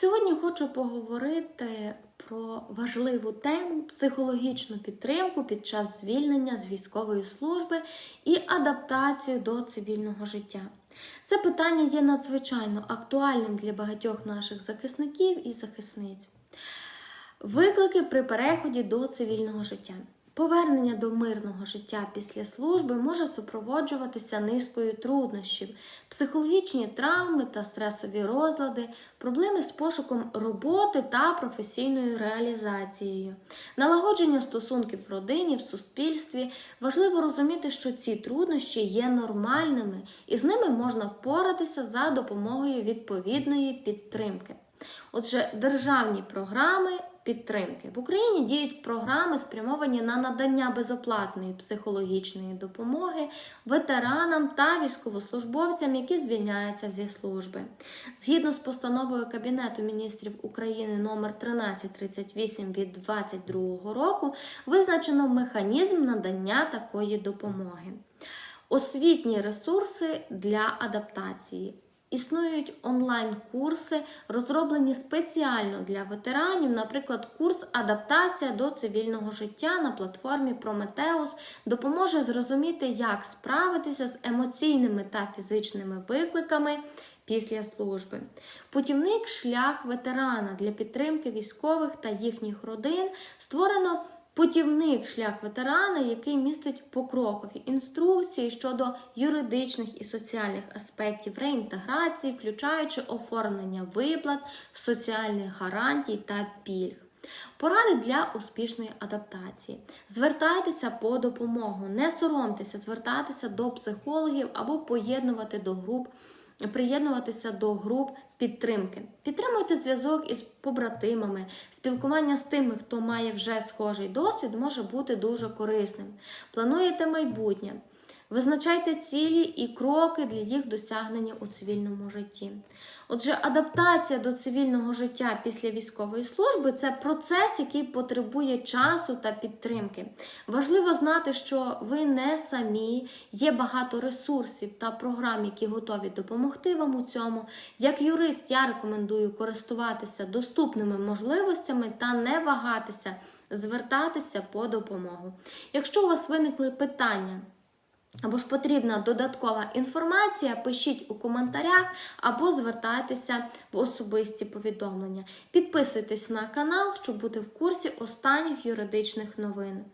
Сьогодні хочу поговорити про важливу тему психологічну підтримку під час звільнення з військової служби і адаптацію до цивільного життя. Це питання є надзвичайно актуальним для багатьох наших захисників і захисниць. Виклики при переході до цивільного життя. Повернення до мирного життя після служби може супроводжуватися низкою труднощів, психологічні травми та стресові розлади, проблеми з пошуком роботи та професійною реалізацією, налагодження стосунків в родині, в суспільстві. Важливо розуміти, що ці труднощі є нормальними і з ними можна впоратися за допомогою відповідної підтримки. Отже, державні програми підтримки в Україні діють програми, спрямовані на надання безоплатної психологічної допомоги ветеранам та військовослужбовцям, які звільняються зі служби. Згідно з постановою Кабінету міністрів України номер 1338 від 2022 року, визначено механізм надання такої допомоги. Освітні ресурси для адаптації. Існують онлайн-курси, розроблені спеціально для ветеранів, наприклад, курс Адаптація до цивільного життя на платформі Prometheus допоможе зрозуміти, як справитися з емоційними та фізичними викликами після служби. Путівник шлях ветерана для підтримки військових та їхніх родин створено. Путівник шлях ветерана, який містить покрокові інструкції щодо юридичних і соціальних аспектів реінтеграції, включаючи оформлення виплат, соціальних гарантій та пільг. Поради для успішної адаптації. Звертайтеся по допомогу, не соромтеся, звертатися до психологів або поєднувати до груп. Приєднуватися до груп підтримки. Підтримуйте зв'язок із побратимами. Спілкування з тими, хто має вже схожий досвід, може бути дуже корисним. Плануєте майбутнє. Визначайте цілі і кроки для їх досягнення у цивільному житті. Отже, адаптація до цивільного життя після військової служби це процес, який потребує часу та підтримки. Важливо знати, що ви не самі, є багато ресурсів та програм, які готові допомогти вам у цьому. Як юрист, я рекомендую користуватися доступними можливостями та не вагатися, звертатися по допомогу. Якщо у вас виникли питання, або ж потрібна додаткова інформація, пишіть у коментарях або звертайтеся в особисті повідомлення. Підписуйтесь на канал, щоб бути в курсі останніх юридичних новин.